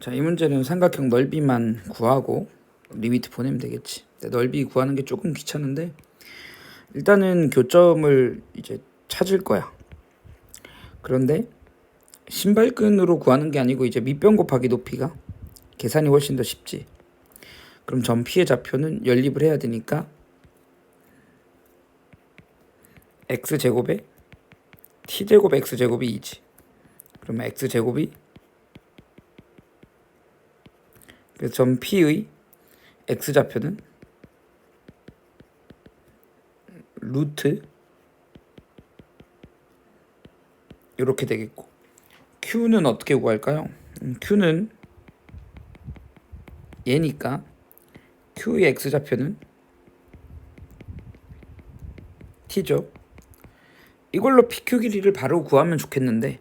자, 이 문제는 삼각형 넓이만 구하고 리미트 보내면 되겠지. 넓이 구하는 게 조금 귀찮은데 일단은 교점을 이제 찾을 거야. 그런데 신발끈으로 구하는 게 아니고 이제 밑변 곱하기 높이가 계산이 훨씬 더 쉽지. 그럼 점 P의 좌표는 연립을 해야 되니까 x 제곱에 t 제곱 x 제곱이 2지. 그러면 x 제곱이 그래서 점 P의 x 좌표는 루트 이렇게 되겠고 Q는 어떻게 구할까요? 음, Q는 얘니까 Q의 x 좌표는 t죠. 이걸로 PQ 길이를 바로 구하면 좋겠는데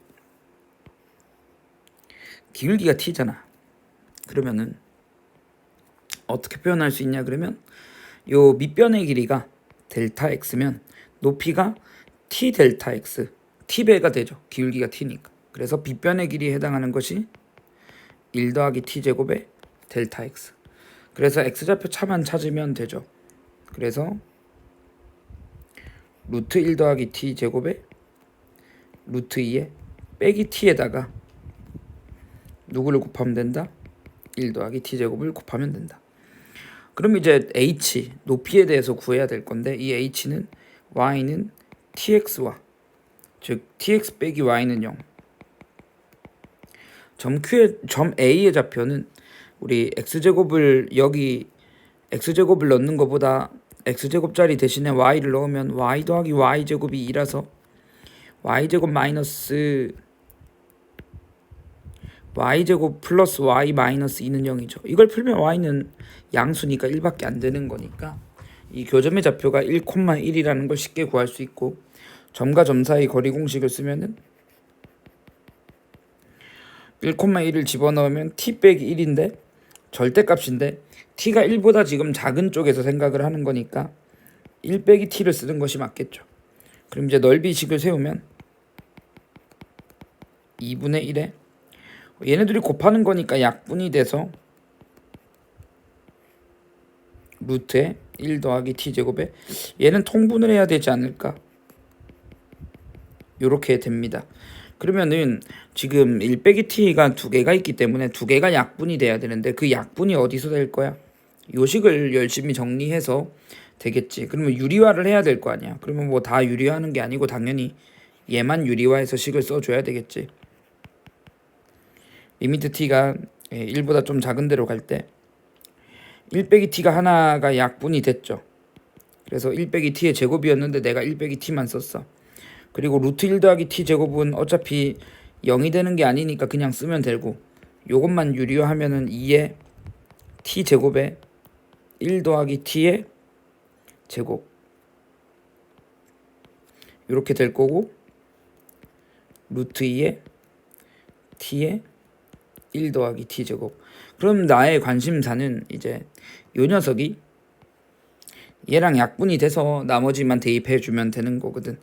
기울기가 t잖아. 그러면은 어떻게 표현할 수 있냐 그러면 요 밑변의 길이가 델타 x면 높이가 t 델타 x t배가 되죠. 기울기가 t니까. 그래서 빗변의 길이에 해당하는 것이 1 더하기 t 제곱의 델타 x. 그래서 x 좌표 차만 찾으면 되죠. 그래서 루트 1 더하기 t 제곱에 루트 2에 빼기 t에다가 누구를 곱하면 된다? 1 더하기 t 제곱을 곱하면 된다. 그럼 이제 h 높이에 대해서 구해야 될 건데 이 h는 y는 tx와 즉 tx 빼기 y는 0. 점 q의 점 a의 좌표는 우리 x 제곱을 여기 x 제곱을 넣는 것보다 x 제곱짜리 대신에 y를 넣으면 y 더하기 y 제곱이 2라서 y 제곱 마이너스 y제곱 플러스 y 마이너스 2는 0이죠. 이걸 풀면 y는 양수니까 1밖에 안 되는 거니까 이 교점의 좌표가 1,1이라는 걸 쉽게 구할 수 있고 점과 점 사이 거리 공식을 쓰면은 1,1을 집어넣으면 t 빼기 1인데 절대값인데 t가 1보다 지금 작은 쪽에서 생각을 하는 거니까 1 빼기 t를 쓰는 것이 맞겠죠. 그럼 이제 넓이식을 세우면 2분의 1에 얘네들이 곱하는 거니까 약분이 돼서 루트에 1 더하기 t 제곱에 얘는 통분을 해야 되지 않을까? 요렇게 됩니다. 그러면은 지금 1 빼기 t가 두 개가 있기 때문에 두 개가 약분이 돼야 되는데 그 약분이 어디서 될 거야? 요식을 열심히 정리해서 되겠지. 그러면 유리화를 해야 될 거 아니야. 그러면 뭐 다 유리화하는 게 아니고 당연히 얘만 유리화해서 식을 써줘야 되겠지. 리미트 t가 1보다 좀 작은 데로 갈 때 1 빼기 t가 하나가 약분이 됐죠. 그래서 1 빼기 t의 제곱이었는데 내가 1 빼기 t만 썼어. 그리고 루트 1 더하기 t 제곱은 어차피 0이 되는 게 아니니까 그냥 쓰면 되고 요것만 유리화하면은 2의 t 제곱에 1 더하기 t의 제곱 이렇게 될 거고 루트 2의 t의 1 더하기 t 제곱. 그럼 나의 관심사는 이제 요 녀석이 얘랑 약분이 돼서 나머지만 대입해 주면 되는 거거든.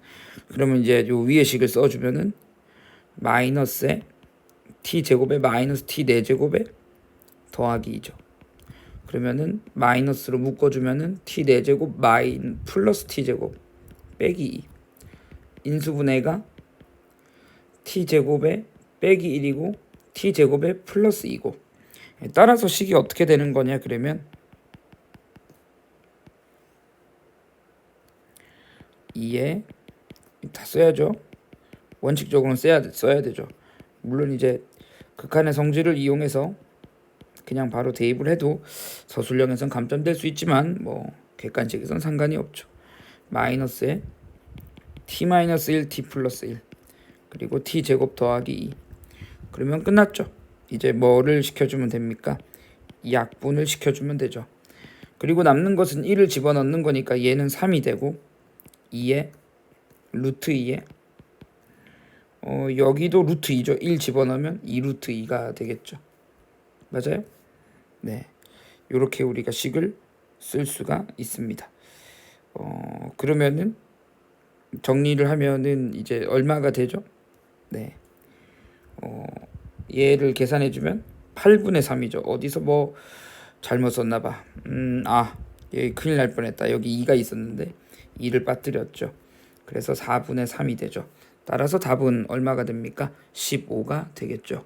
그러면 이제 요 위에 식을 써 주면은 마이너스에 t 제곱에 마이너스 t 4제곱에 더하기 2죠. 그러면은 마이너스로 묶어 주면은 t 4제곱 마인 플러스 t 제곱 빼기 2. 인수분해가 t 제곱에 빼기 1이고 t 제곱에 플러스 2고 따라서 식이 어떻게 되는 거냐 그러면 2에 다 써야죠. 원칙적으로는 써야, 써야 되죠. 물론 이제 극한의 성질을 이용해서 그냥 바로 대입을 해도 서술형에선 감점될 수 있지만 뭐 객관식에선 상관이 없죠. 마이너스에 t 마이너스 1 t 플러스 1 그리고 t 제곱 더하기 2 그러면 끝났죠. 이제 뭐를 시켜주면 됩니까? 약분을 시켜주면 되죠. 그리고 남는 것은 1을 집어넣는 거니까 얘는 3이 되고 2에 루트 2에 어, 여기도 루트 2죠. 1 집어넣으면 2 루트 2가 되겠죠. 맞아요? 네. 이렇게 우리가 식을 쓸 수가 있습니다. 어, 그러면은 정리를 하면은 이제 얼마가 되죠? 네. 어, 얘를 계산해 주면 8분의 3이죠. 어디서 뭐 잘못 썼나 봐. 음, 아, 여기 큰일 날 뻔했다. 여기 2가 있었는데 2를 빠뜨렸죠. 그래서 4분의 3이 되죠. 따라서 답은 얼마가 됩니까? 15가 되겠죠.